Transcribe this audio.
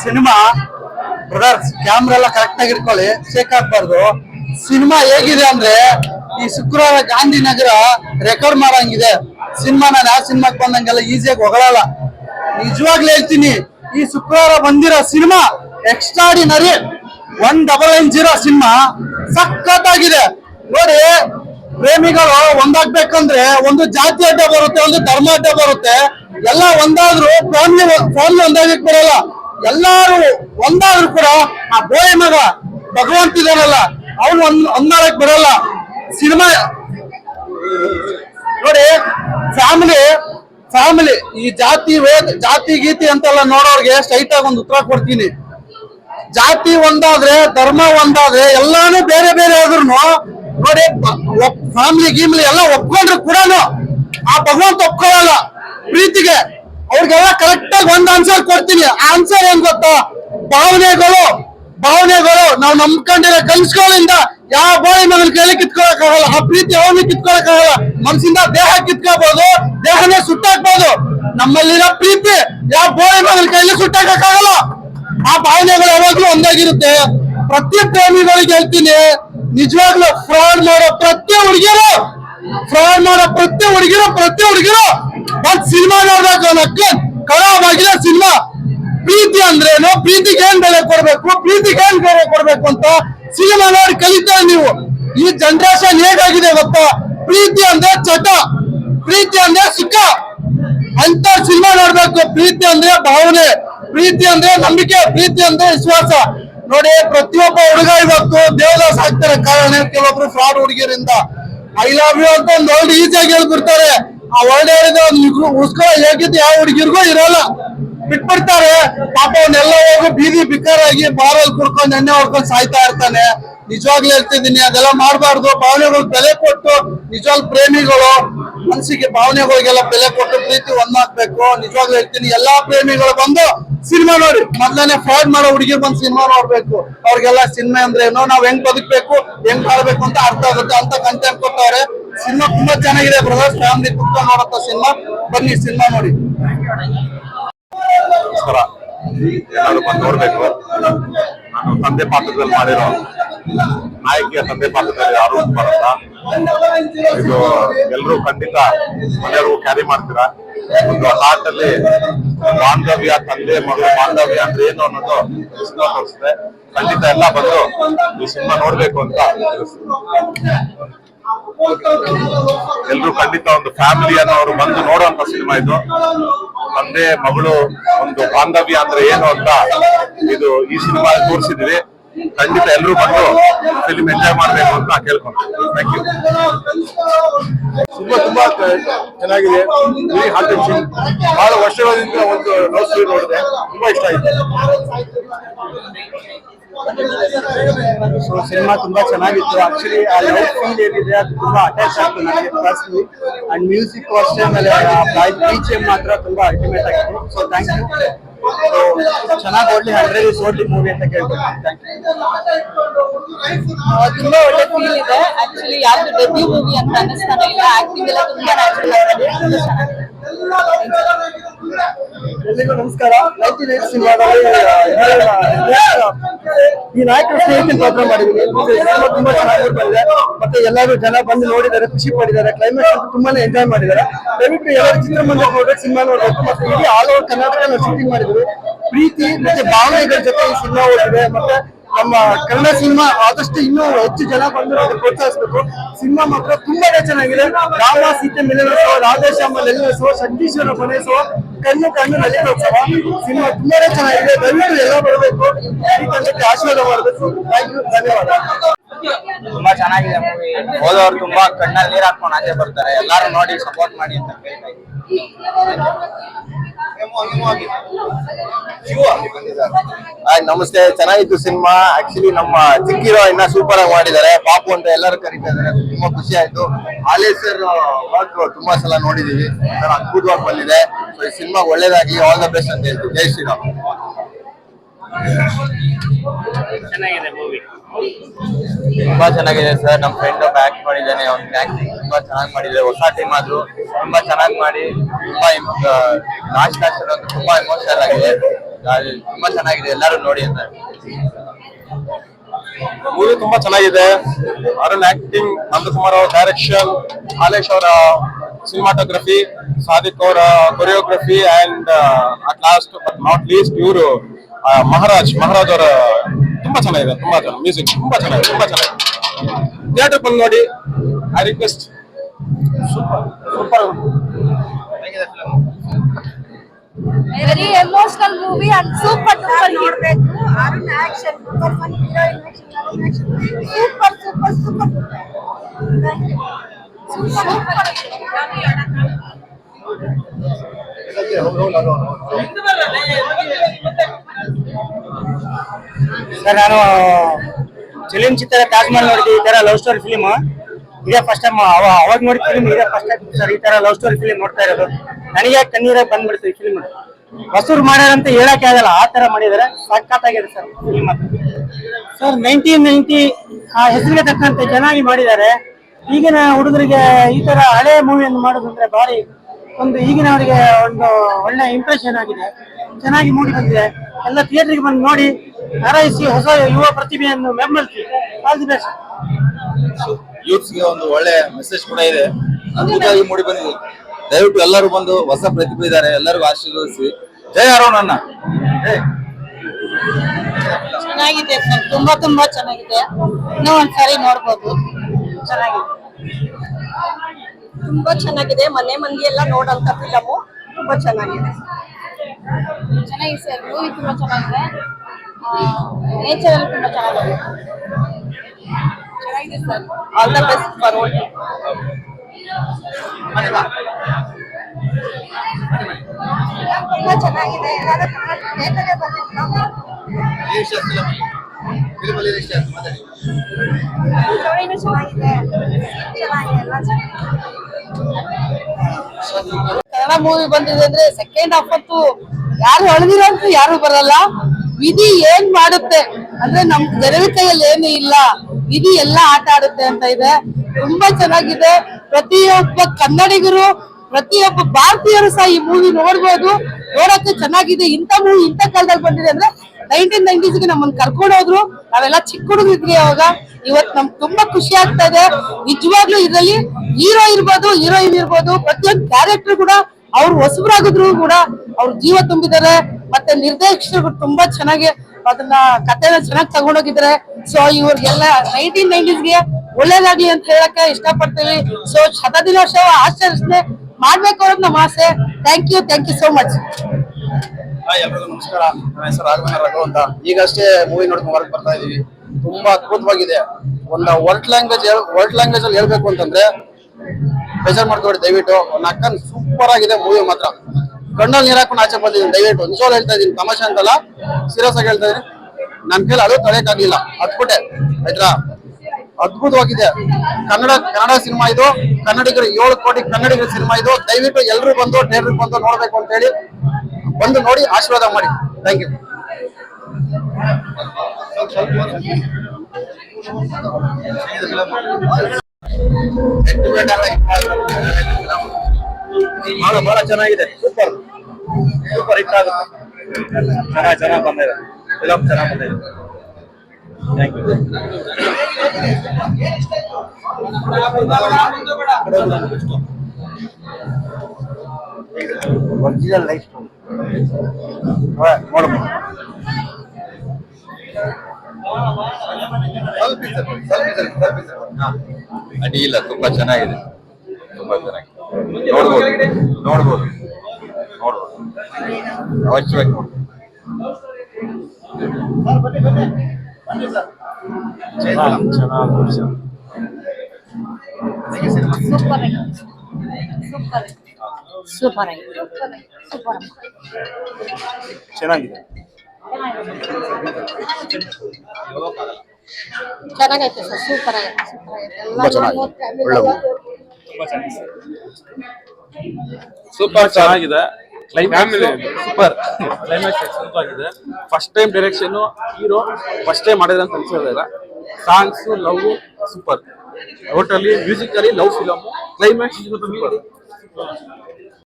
Cinema brothers camera ಎಲ್ಲ correct ಆಗಿ ಇಟ್ಕೊಳ್ಳಿ ಶೇಕ್ ಆಗ್ಬಾರ್ದು. ಸಿನಿಮಾ ಹೇಗಿದೆ ಅಂದ್ರೆ, ಈ ಶುಕ್ರವಾರ ಗಾಂಧಿನಗರ ರೆಕಾರ್ಡ್ ಮಾಡಂಗಿದೆ ಸಿನಿಮಾ ನಾನು ಯಾವ ಸಿನಿಮಾಕ್ ಬಂದಂಗೆಲ್ಲ ಈಸಿಯಾಗಿ ಹೊಗಳಲ್ಲ. ನಿಜವಾಗ್ಲೂ ಹೇಳ್ತೀನಿ, ಈ ಶುಕ್ರವಾರ ಬಂದಿರೋ cinema extraordinary one double nine zero cinema ಆಗಿದೆ ನೋಡಿ, ಪ್ರೇಮಿಗಳು ಒಂದಾಗ್ಬೇಕಂದ್ರೆ ಒಂದು ಜಾತಿ ಅಡ್ಡ ಬರುತ್ತೆ, ಒಂದು ಧರ್ಮ ಅಡ್ಡ ಬರುತ್ತೆ. ಎಲ್ಲ ಒಂದಾದ್ರು ಫ್ಯಾಮಿಲಿ ಫ್ಯಾಮಿಲಿ ಒಂದಾಗಕ್ ಬರಲ್ಲ ಎಲ್ಲಾರು ಒಂದಾದ್ರು ಕೂಡ ಆ ಬೋಯ ಮಗ ಭಗವಂತ ಇದಾನಲ್ಲ ಅವನು ಒಂದ್ ಒಂದಾಡಕ್ ಬರಲ್ಲ ಸಿನಿಮಾ ನೋಡಿ ಫ್ಯಾಮಿಲಿ ಫ್ಯಾಮಿಲಿ ಈ ಜಾತಿ ವೇದ, ಜಾತಿ ಗೀತಿ ಅಂತೆಲ್ಲ ನೋಡೋರ್ಗೆ ಸ್ಟ್ರೈಟ್ ಆಗಿ ಒಂದು ಉತ್ತರ ಕೊಡ್ತೀನಿ. ಜಾತಿ ಒಂದಾದ್ರೆ, ಧರ್ಮ ಒಂದಾದ್ರೆ ಎಲ್ಲಾನು ಬೇರೆ ಬೇರೆ ಆದ್ರೂ ನೋಡಿ ಫ್ಯಾಮಿಲಿ ಗೀಮಿಲಿ ಎಲ್ಲ ಒಪ್ಕೊಂಡ್ರು ಕೂಡ ಆ ಭಗವಂತ ಒಪ್ಕೊಳ್ಳಲ್ಲ. ಪ್ರೀತಿಗೆ ಅವ್ರಿಗೆಲ್ಲ ಕರೆಕ್ಟ್ ಆಗಿ ಒಂದ್ ಆನ್ಸರ್ ಕೊಡ್ತೀನಿ. ಆನ್ಸರ್ ಏನ್ ಗೊತ್ತಾ? ಭಾವನೆಗಳು ಭಾವನೆಗಳು ನಾವು ನಂಬ್ಕೊಂಡಿರೋ ಕನ್ಸುಗಳಿಂದ ಯಾವ ಬಾಯಿ ಮಗನ ಕೇಳಿ ಕಿತ್ಕೊಳಕ್ ಆಗಲ್ಲ ಆ ಪ್ರೀತಿ ಅವನಿಗೆ ಕಿತ್ಕೊಳಕ್ ಆಗಲ್ಲ ಮನ್ಸಿಂದ ದೇಹ ಕಿತ್ಕೋಬಹುದು ದೇಹನೇ ಸುಟ್ಟಾಕ್ಬೋದು. ನಮ್ಮಲ್ಲಿರೋ ಪ್ರೀತಿ ಯಾವ ಬಾಯಿ ನಮ್ಮ ಕೈಲಿ ಸುಟ್ಟಾಕಕ್ಕಾಗಲ್ಲ ಆ ಭಾವನೆಗಳು ಯಾವಾಗ್ಲೂ ಒಂದಾಗಿರುತ್ತೆ. ಪ್ರತಿ ಪ್ರೇಮಿಗಳಿಗೆ ಹೇಳ್ತೀನಿ, ನಿಜವಾಗ್ಲೂ ಫ್ರಾಡ್ ಮಾಡೋ ಪ್ರತಿ ಹುಡುಗಿರು ಫ್ರಾಡ್ ಮಾಡೋ ಪ್ರತಿ ಹುಡುಗಿರು ಪ್ರತಿ ಹುಡುಗಿರು ಒಂದ್ ಸಿನಿಮಾ ನೋಡ್ಬೇಕು ಅನ್ನಕ್ಕೆ ಕಳಾವಾಗಿದೆ ಸಿನಿಮಾ. ಪ್ರೀತಿ ಅಂದ್ರೇನು? ಪ್ರೀತಿಗೆ ಏನ್ ಬೆಲೆ ಕೊಡ್ಬೇಕು? ಪ್ರೀತಿಗೆ ಏನ್ ಬೆಲೆ ಕೊಡ್ಬೇಕು ಅಂತ ಸಿನಿಮಾ ನೋಡಿ ಕಲಿತಾರೆ ನೀವು. ಈ ಜನರೇಷನ್ ಹೇಗಾಗಿದೆ ಗೊತ್ತಾ? ಪ್ರೀತಿ ಅಂದ್ರೆ ಚಟ. ಪ್ರೀತಿ ಅಂದ್ರೆ ಸುಖ. ಅಂತ ಸಿನಿಮಾ ನೋಡ್ಬೇಕು. ಪ್ರೀತಿ ಅಂದ್ರೆ ಭಾವನೆ. ಪ್ರೀತಿ ಅಂದ್ರೆ ನಂಬಿಕೆ. ಪ್ರೀತಿ ಅಂದ್ರೆ ವಿಶ್ವಾಸ. ನೋಡಿ, ಪ್ರತಿಯೊಬ್ಬ ಹುಡುಗ ಇವತ್ತು ದೇವದಾಸ್ ಆಗ್ತಾರೆ. ಕಾರಣ ಕೆಲವೊಬ್ರು ಫ್ರಾಡ್ ಹುಡುಗಿಯರಿಂದ. ಐ ಲವ್ ಯು ಅಂತ ಒಂದು ಈಸಿಯಾಗಿ ಹೇಳ್ಬಿಡ್ತಾರೆ. ಆ ವರ್ಡ್ ಹೇಳಿದ್ರೆ ಒಂದು ಉಸ್ಕೊಳ್ಳೋ ಯೋಗ್ಯತೆ ಯಾವ ಹುಡುಗಿರ್ಗೂ ಇರಲ್ಲ. ಬಿಟ್ಬಿಡ್ತಾರೆ. ಪಾಪ ಅವನ್ನೆಲ್ಲ ಹೋಗಿ ಬೀದಿ ಬಿಕ್ಕಾರಾಗಿ ಬಾರಲ್ಲಿ ಕುಡ್ಕೊಂಡು ಎಣ್ಣೆ ಹೊಡ್ಕೊಂಡು ಸಾಯ್ತಾ ಇರ್ತಾನೆ. ನಿಜವಾಗ್ಲೂ ಹೇಳ್ತಿದ್ದೀನಿ, ಅದೆಲ್ಲ ಮಾಡಬಾರ್ದು. ಭಾವನೆಗಳು ಬೆಲೆ ಕೊಟ್ಟು ನಿಜವಾಗ್ ಪ್ರೇಮಿಗಳು. ಮನಸ್ಸಿಗೆ ಭಾವನೆಗಳಿಗೆಲ್ಲ ಬೆಲೆ ಕೊಟ್ಟು ಪ್ರೀತಿ ಒಂದಾಗ್ಬೇಕು ನಿಜವಾಗ್ಲೂ ಹೇಳ್ತೀನಿ, ಎಲ್ಲಾ ಪ್ರೇಮಿಗಳು ಬಂದು ಸಿನಿಮಾ ನೋಡಿ. ಮೊದ್ಲನೇ ಫ್ರಾಡ್ ಮಾಡೋ ಹುಡುಗಿರ್ ಬಂದು ಸಿನಿಮಾ ನೋಡ್ಬೇಕು. ಅವ್ರಿಗೆಲ್ಲ ಸಿನಿಮಾ ಅಂದ್ರೆ ಏನೋ, ನಾವ್ ಹೆಂಗ್ ಬದುಕ್ಬೇಕು, ಹೆಂಗ್ ಮಾಡ್ಬೇಕು ಅಂತ ಅರ್ಥ ಆಗುತ್ತೆ ಅಂತ ಕಂಟೆಂಟ್ ಕೊಟ್ಟವ್ರೆ. ಸಿನಿಮಾ ತುಂಬಾ ಚೆನ್ನಾಗಿದೆ ಬ್ರದರ್ಸ್. ಫ್ಯಾಮಿಲಿ ಕುತ್ಕೊಂಡು ನೋಡಂತ ಸಿನಿಮಾ. ಬನ್ನಿ ಸಿನಿಮಾ ನೋಡಿ. ಎಲ್ಲರೂ ಬಂದು ನೋಡ್ಬೇಕು. ನಾನು ತಂದೆ ಪಾತ್ರದಲ್ಲಿ ಮಾಡಿರೋ ನಾಯಕಿಯ ತಂದೆ ಪಾತ್ರದಲ್ಲಿ ಕುಮಾರ್ ಅಂತ ಇದು ಎಲ್ಲರೂ ಖಂಡಿತ ಮನೆಯವರು ಕ್ಯಾರಿ ಮಾಡ್ತೀರಾ? ಒಂದು ಹಾರ್ಟ್ ಅಲ್ಲಿ ಬಾಂಧವ್ಯ, ತಂದೆ, ಮಗಳು ಬಾಂಧವ್ಯ ಅಂದ್ರೆ ಏನು ಅನ್ನೋದು ಸಿನಿಮಾ ತೋರಿಸುತ್ತೆ ಖಂಡಿತ ಎಲ್ಲ ಬಂದು ಈ ಸಿನಿಮಾ ನೋಡ್ಬೇಕು ಅಂತ ತಿಳಿಸ್ತೀನಿ. ಎಲ್ರು ಖಂಡಿತ ಒಂದು ಫ್ಯಾಮಿಲಿ ಅನ್ನೋರು ಬಂದು ನೋಡುವಂತ ಸಿನಿಮಾ ಇದು. ತಂದೆ, ಮಗಳು, ಒಂದು ಬಾಂಧವ್ಯ ಅಂದ್ರೆ ಏನು ಅಂತ ಇದು ಈ ಸಿನಿಮಾ ತೋರಿಸಿದ್ವಿ ಖಂಡಿತ ಎಲ್ಲರೂ ಬಂದು ಫಿಲ್ಮ್ ಎಂಜಾಯ್ ಮಾಡ್ಬೇಕು ಅಂತ ಕೇಳ್ಕೊಂತೀನಿ ಥ್ಯಾಂಕ್ ಯು ತುಂಬಾ ಚೆನ್ನಾಗಿದೆ. ಬಹಳ ವರ್ಷಗಳಿಂದ ಒಂದು ನೋಡಿದೆ. ತುಂಬಾ ಇಷ್ಟ ಆಯ್ತು. ಸೊ ಸಿನಿಮಾ ತುಂಬಾ ಚೆನ್ನಾಗಿತ್ತು. ಆಕ್ಚುಲಿ ಆ ಲವ್ ಫೀಲ್ ಏನಿದೆ, ಅದು ತುಂಬಾ ಅಟ್ಯಾಚ್ ಆಗ್ತದೆ ನನಗೆ ಪರ್ಸ್ನಲಿ ಅಂಡ್ ಮ್ಯೂಸಿಕ್ ಅಷ್ಟೇ ಆಮೇಲೆ ಬೀಚ್ ಮಾತ್ರ ತುಂಬಾ ಅಲ್ಟಿಮೇಟ್ ಆಗಿತ್ತು. ಸೊ ಥ್ಯಾಂಕ್ ಯು ಚೆನ್ನಾಗಿ ಓಡ್ಲಿ ಹಂಡ್ರೆಡ್ ಇಸ್ ಓಡ್ಲಿ ಮೂವಿ ಅಂತ ಯು ತುಂಬಾ ಒಳ್ಳೆ ಫೀಲ್ ಇದೆ. ಆಕ್ಚುಲಿ ಯಾವ್ದು ಡೆಬ್ಯೂ ಮೂವಿ ಅಂತ ಅನ್ನಿಸ್ತಾನೆ ಇಲ್ಲ. ಆಕ್ಟಿಂಗ್ ಎಲ್ಲ ತುಂಬಾ ನ್ಯಾಚುರಲ್ ಆಗಿದೆ. ಎಲ್ಲಿಗೂ ನಮಸ್ಕಾರ. ನೈನ್ಟೀನ್ ಏಟ್ ಈ ನಾಯಕರ ಸ್ನೇಹಿತನ ಪಾತ್ರ ಮಾಡಿದ್ದೀನಿ. ಸಿನಿಮಾ ತುಂಬಾ ಚೆನ್ನಾಗಿ ಬಂದಿದೆ. ಮತ್ತೆ ಎಲ್ಲರೂ ಜನ ಬಂದು ನೋಡಿದ್ದಾರೆ, ಖುಷಿ ಪಡಿದ್ದಾರೆ ಕ್ಲೈಮ್ಯಾಕ್ಸ್ ತುಂಬಾನೇ ಎಂಜಾಯ್ ಮಾಡಿದ್ದಾರೆ. ದಯವಿಟ್ಟು ಎಲ್ಲರೂ ಚಿತ್ರಮಂದಿರ ಹೋದ್ರೆ ಸಿನಿಮಾ ನೋಡಬೇಕು. ಮತ್ತೆ ಇಡೀ ಆಲ್ ಓವರ್ ಕರ್ನಾಟಕ ಶೂಟಿಂಗ್ ಮಾಡಿದ್ರು. ಪ್ರೀತಿ ಮತ್ತೆ ಭಾವನೆಗಳ ಜೊತೆ ಈ ಸಿನಿಮಾ ಓಡಿದೆ ಮತ್ತೆ ನಮ್ಮ ಕನ್ನಡ ಸಿನಿಮಾ ಆದಷ್ಟು ಇನ್ನೂ ಹೆಚ್ಚು ಜನ ಬಂದು ಪ್ರೋತ್ಸಾಹಿಸಬೇಕು. ಸಿನಿಮಾ ಮಾತ್ರ ತುಂಬಾನೇ ಚೆನ್ನಾಗಿದೆ. ರಾಮ, ಸೀತೆ ಮಿಲನೋತ್ಸವ ರಾಧೇಶ್ಯಾಮ ಲಲಿತೋತ್ಸವ ಶಕ್ತೀಶ್ವರ ಮನೆಸವ ಕಣ್ಣು ಕಣ್ಣು ಲಲಿತೋತ್ಸವ ಸಿನಿಮಾ ತುಂಬಾನೇ ಚೆನ್ನಾಗಿದೆ. ದಯವಿಟ್ಟು ಎಲ್ಲ ಬರಬೇಕು. ಈ ತಂಡಕ್ಕೆ ಆಶೀರ್ವಾದ ಮಾಡಬೇಕು. ಥ್ಯಾಂಕ್ ಯು ಧನ್ಯವಾದ. ತುಂಬಾ ಚೆನ್ನಾಗಿದೆ ಮೂವಿ ಹೋದವ್ರು ತುಂಬಾ ಕಣ್ಣಲ್ಲಿ ನೀರ್ ಹಾಕೊಂಡು ಆಚೆ ಬರ್ತಾರೆ. ಎಲ್ಲಾರು ನೋಡಿ ಸಪೋರ್ಟ್ ಮಾಡಿ ಅಂತ ಕೇಳ್ತಾ ಇದ್ದೀನಿ. ಹಾಯ್ ನಮಸ್ತೆ. ಚೆನ್ನಾಗಿತ್ತು ಸಿನಿಮಾ. ಆಕ್ಚುಲಿ ನಮ್ಮ ಚಿಕ್ಕ ಹೀರೋ ಇನ್ನ ಸೂಪರ್ ಆಗಿ ಮಾಡಿದ್ದಾರೆ. ಪಾಪು ಅಂತ ಎಲ್ಲರೂ ಕರೀತಾ ಇದಾರೆ ತುಂಬಾ ಖುಷಿ ಆಯ್ತು. ಹಾಲೇಶ್ವರ್ ಸರ್ ವರ್ಕ್ ತುಂಬಾ ಸಲ ನೋಡಿದೀವಿ. ಅದ್ಭುತವಾಗಿ ಬಂದಿದೆ. ಸಿನಿಮಾ ಒಳ್ಳೇದಾಗಿ ಆಲ್ ದ ಬೆಸ್ಟ್ ಅಂತ ಹೇಳ್ತೀವಿ. ಜೈ ಶ್ರೀರಾಮ್. ಚೆನ್ನಾಗಿದೆ ಮೂವಿ ತುಂಬಾ ಚೆನ್ನಾಗಿದೆ ಸರ್ ನಮ್ಮ ಫ್ರೆಂಡ್ ಒಬ್ಬ ಆಕ್ಟ್ ಮಾಡಿದ್ದಾನೆ. ಅವ್ನ ಆಕ್ಟಿಂಗ್ ತುಂಬಾ ಚೆನ್ನಾಗಿ ಮಾಡಿದ್ದಾರೆ ಹೊಸ ಟೀಮ್ ಆದ್ರು ತುಂಬಾ ಚೆನ್ನಾಗಿ ಮಾಡಿ ತುಂಬಾ ಲಾಸ್ಟ್ ಲಾಸ್ಟ್ ಅಂತ ತುಂಬಾ ಎಮೋಷನಲ್ ಆಗಿದೆ. ತುಂಬಾ ಚೆನ್ನಾಗಿದೆ. ಎಲ್ಲರೂ ನೋಡಿ ಅಂತ. ಮೂವಿ ತುಂಬಾ ಚೆನ್ನಾಗಿದೆ. ಅರುಣ್ ಆಕ್ಟಿಂಗ್ ನಂದಕುಮಾರ್ ಅವರ ಡೈರೆಕ್ಷನ್ ಹಾಲೇಶ್ ಅವರ ಸಿನಿಮಾಟೋಗ್ರಫಿ ಸಾದಿಕ್ ಅವರ choreography and at last but not least ಇವರು ಮಹಾರಾಜ್ ಮಹಾರಾಜ್ ಅವರ ತುಂಬಾ ಚೆನ್ನಾಗಿದೆ ತುಂಬಾ ಚೆನ್ನಾಗಿ ಮ್ಯೂಸಿಕ್ ತುಂಬಾ ಚೆನ್ನಾಗಿದೆ ತುಂಬಾ ಚೆನ್ನಾಗಿದೆ. ಥಿಯೇಟರ್ ಬಂದು ನೋಡಿ I request super super very emotional movie and super super ನೋಡಬೇಕು. Arun action super fun heroine action super super super sir, ನಾನು ಚಲನಚಿತ್ರ ಚಿತ್ರ ತಾಜ್ ಮಹಲ್ ನೋಡಿದ್ದೆ, ಈ ತರ ಲವ್ ಸ್ಟೋರಿ ಫಿಲಿಮ್ ಇದೇ ಫಸ್ಟ್ ಟೈಮ್ ಅವಾಗ ನೋಡಿದ ಫಿಲಿಮ್ ಇದೇ ಫಸ್ಟ್ ಟೈಮ್ ಸರ್, ಈ ತರ ಲವ್ ಸ್ಟೋರಿ ಫಿಲಿಮ್ ನೋಡ್ತಾ ಇರೋದು. ನನಗೆ ಕಣ್ಣೀರ ಬಂದ್ಬಿಡ್ತು ಈ ಫಿಲಿಮ್ ಹೊಸೂರು ಮಾಡ್ಯಾರಂತ ಹೇಳಕ್ ಆಗಲ್ಲ, ಆ ತರ ಮಾಡಿದಾರೆ. ಸಖತ್ತಾಗಿದೆ sir film sir nineteen ninety ಆ ಹೆಸರಿಗೆ ತಕ್ಕಂತೆ ಚೆನ್ನಾಗಿ ಮಾಡಿದ್ದಾರೆ. ಈಗಿನ ಹುಡುಗರಿಗೆ ಈ ತರ ಹಳೆ ಮೂವಿಯನ್ನು ಮಾಡೋದಂದ್ರೆ ಭಾರಿ ಒಂದು ಈಗಿನವರಿಗೆ ಒಂದು ಒಳ್ಳೆ ಇಂಪ್ರೆಷನ್ ಆಗಿದೆ. ಚೆನ್ನಾಗಿ ಮೂಡಿ ಬಂದಿದೆ. ಎಲ್ಲ ಥಿಯೇಟರ್ಗೆ ಬಂದು ನೋಡಿ ಹಾರೈಸಿ ಹೊಸ ಯುವ ಪ್ರತಿಭೆಯನ್ನು ಬೆಂಬಲಿಸಿ. ಆಲ್ ದಿ ಬೆಸ್ಟ್ ಯೂತ್ಸ್ಗೆ ಒಂದು ಒಳ್ಳೆ ಮೆಸೇಜ್ ಕೂಡ ಇದೆ. ಅದ್ಭುತವಾಗಿ ಮೂಡಿ ಬಂದಿದೆ. ದಯವಿಟ್ಟು ಎಲ್ಲರೂ ಬಂದು ಹೊಸ ಪ್ರತಿಭೆ ಇದ್ದಾರೆ. ಎಲ್ಲರಿಗೂ ಆಶೀರ್ವದಿಸಿ. ಜಯ ಅರುಣ್ ಅಣ್ಣ. ಚೆನ್ನಾಗಿದೆ ಸರ್. ತುಂಬಾ ತುಂಬಾ ಚೆನ್ನಾಗಿದೆ. ಇನ್ನೂ ಒಂದ್ಸಾರಿ ನೋಡ್ಬೋದು. ಚೆನ್ನಾಗಿದೆ. ತುಂಬಾ ಚೆನ್ನಾಗಿದೆ. ಮನೆ ಮಂದಿ ಎಲ್ಲ ನೋಡಂತ ಫಿಲಮು ತುಂಬಾ ಚೆನ್ನಾಗಿದೆ. ಚೆನ್ನಾಗಿದೆ ಸರ್. ಮೂವಿ ತುಂಬಾ ಚೆನ್ನಾಗಿದೆ. ನೇಚರ್ ಅಲ್ಲಿ ತುಂಬಾ ಚೆನ್ನಾಗಿದೆ. ಚೆನ್ನಾಗಿದೆ sir. All the best for ತುಂಬಾ ಚೆನ್ನಾಗಿದೆ. ಎಲ್ಲರೂ ಥಿಯೇಟರ್ಗೆ ಚೆನ್ನಾಗಿದೆ. ಚೆನ್ನಾಗಿದೆ. ಎಲ್ಲ ಕನ್ನಡ ಮೂವಿ ಬಂದಿದೆ ಅಂದ್ರೆ ಸೆಕೆಂಡ್ ಹಾಫ್ ಅಂತೂ ಯಾರು ಅಳದಿರೋಂತೂ ಯಾರು ಬರಲ್ಲ. ವಿಧಿ ಏನ್ ಮಾಡುತ್ತೆ? ಅಂದ್ರೆ ನಮ್ ಜನರ ಕೈಯಲ್ಲಿ ಏನು ಇಲ್ಲ, ವಿಧಿ ಎಲ್ಲ ಆಟ ಆಡುತ್ತೆ ಅಂತ ಇದೆ. ತುಂಬಾ ಚೆನ್ನಾಗಿದೆ. ಪ್ರತಿಯೊಬ್ಬ ಕನ್ನಡಿಗರು, ಪ್ರತಿಯೊಬ್ಬ ಭಾರತೀಯರು ಸಹ ಈ ಮೂವಿ ನೋಡ್ಬೋದು. ನೋಡಕ್ಕೆ ಚೆನ್ನಾಗಿದೆ. ಇಂಥ ಮೂವಿ ಇಂಥ ಕಾಲದಲ್ಲಿ ಬಂದಿದೆ ಅಂದ್ರೆ ನೈನ್ಟೀನ್ ನೈನ್ಟೀಸ್ಗೆ ನಮ್ಮನ್ನ ಕರ್ಕೊಂಡು ಹೋದ್ರು. ನಾವೆಲ್ಲ ಚಿಕ್ಕ ಹುಡುಗರಿದ್ವಿ ಅವಾಗ. ಇವತ್ ನಮ್ಗೆ ತುಂಬಾ ಖುಷಿ ಆಗ್ತಾ ಇದೆ ನಿಜವಾಗ್ಲೂ ಇದರಲ್ಲಿ ಹೀರೋ ಇರ್ಬೋದು ಹೀರೋಯಿನ್ ಇರ್ಬೋದು, ಪ್ರತಿಯೊಂದು ಕ್ಯಾರೆಕ್ಟರ್ ಕೂಡ ಅವ್ರು ಹೊಸಬರಾಗಿದ್ರು ಕೂಡ ಅವ್ರ ಜೀವ ತುಂಬಿದ್ದಾರೆ ಮತ್ತೆ ನಿರ್ದೇಶಕರು ತುಂಬಾ ಚೆನ್ನಾಗಿ ಅದನ್ನ ಕಥೆನ ಚೆನ್ನಾಗಿ ತಗೊಂಡೋಗಿದ್ದಾರೆ ಸೊ ಇವ್ರಿಗೆಲ್ಲ ನೈನ್ಟೀನ್ ನೈನ್ಟೀಸ್ಗೆ ಒಳ್ಳೇದಾಗ್ಲಿ ಅಂತ ಹೇಳಕ್ಕೆ ಇಷ್ಟಪಡ್ತೀವಿ. ಸೊ ಶತದಿನೋತ್ಸವ ಆಚರಿಸದೆ ಮಾಡ್ಬೇಕು ಅನ್ನೋದು ನಮ್ಮ ಆಸೆ. Thank you thank you so much ಎಲ್ರಿಗೂ ನಮಸ್ಕಾರ. ನನ್ನ ಹೆಸರು ರಾಘವೇಂದ್ರ ರಘು ಅಂತ. ಈಗಷ್ಟೇ ಮೂವಿ ನೋಡ್ಕೊಂಡು ಹೊರಗೆ ಬರ್ತಾ ಇದೀವಿ. ತುಂಬಾ ಅದ್ಭುತವಾಗಿದೆ. ಒಂದು ವರ್ಲ್ಡ್ ಲ್ಯಾಂಗ್ವೇಜ್ ವರ್ಲ್ಡ್ ಲ್ಯಾಂಗ್ವೇಜ್ ಅಲ್ಲಿ ಹೇಳ್ಬೇಕು ಅಂತಂದ್ರೆ ಬೇಜಾರ್ ಮಾಡ್ಕೊಡಿ ದಯವಿಟ್ಟು. ನಕ್ಕನ್ ಸೂಪರ್ ಆಗಿದೆ ಮೂವಿ ಮಾತ್ರ. ಕಣ್ಣಲ್ಲಿ ನೀರ್ ಹಾಕೊಂಡು ಆಚೆ ಬಂದಿದ್ದೀನಿ, ದಯವಿಟ್ಟು. ನಿಜವಾಗ್ಲೂ ಹೇಳ್ತಾ ಇದೀನಿ ತಮಾಷೆ ಅಂತಲ್ಲ ಸೀರಿಯಸ್ ಆಗಿ ಹೇಳ್ತಾ ಇದ್ದೀನಿ. ನನ್ ಕೈಲಿ ಅದು ತಡೆಯಕ್ಕಾಗಲಿಲ್ಲ. ಅದ್ಬಿಟ್ಟೆ, ಆಯ್ತಾ? ಅದ್ಭುತವಾಗಿದೆ. ಕನ್ನಡ ಕನ್ನಡ ಸಿನಿಮಾ ಇದು. ಕನ್ನಡಿಗರು ಏಳು ಕೋಟಿ ಕನ್ನಡಿಗರ ಸಿನಿಮಾ ಇದು. ದಯವಿಟ್ಟು ಎಲ್ಲರೂ ಬಂದು ಥಿಯೇಟರ್ ಬಂದು ನೋಡ್ಬೇಕು ಅಂತ ಹೇಳಿ ಬಂದು ನೋಡಿ, ಆಶೀರ್ವಾದ ಮಾಡಿ. ಥ್ಯಾಂಕ್ ಯು ಬಹಳ ಬಹಳ ಚೆನ್ನಾಗಿದೆ. ಸೂಪರ್ ಸೂಪರ್ ಹಿಟ್ ಆಗುತ್ತೆ. ಚೆನ್ನಾಗಿ ಚೆನ್ನಾಗಿ ಬಂದಿದೆ. ಫಿಲಮ್ ಚೆನ್ನಾಗಿ ಬಂದಿದೆ. ಥ್ಯಾಂಕ್ ಯು ಒರಿಜಿನಲ್ ಲೈಫ್ ನೋಡಬಹುದು ಅಡ್ಡಿ ಇಲ್ಲ ತುಂಬಾ ಚೆನ್ನಾಗಿದೆ. ತುಂಬಾ ಚೆನ್ನಾಗಿದೆ. ನೋಡ್ಬೋದು ನೋಡ್ಬೋದು. ನೋಡ್ಬೋದು. ಅವಶ್ಯವಾಗಿ ನೋಡ್ಬೋದು ಸೂಪರ್ ಸೂಪರ್ ಸೂಪರ್ ಸೂಪರ್ ಚೆನ್ನಾಗಿದೆ. ಚೆನ್ನಾಗೈತೆ ಸರ್ ಸೂಪರ್ ಆಗೈತೆ ಸೂಪರ್ ಆಗೈತೆ. ಎಲ್ಲ ಸೂಪರ್ ಚೆನ್ನಾಗಿದೆ. ಸೂಪರ್. ಕ್ಲೈಮ್ಯಾಕ್ಸ್ ಸೂಪರ್ ಆಗಿದೆ first time direction hero first time ಮಾಡಿದ್ರೆ ಅಂತ ಅನ್ಸೋದಿಲ್ಲ songs love super. Totally musically love film climax super.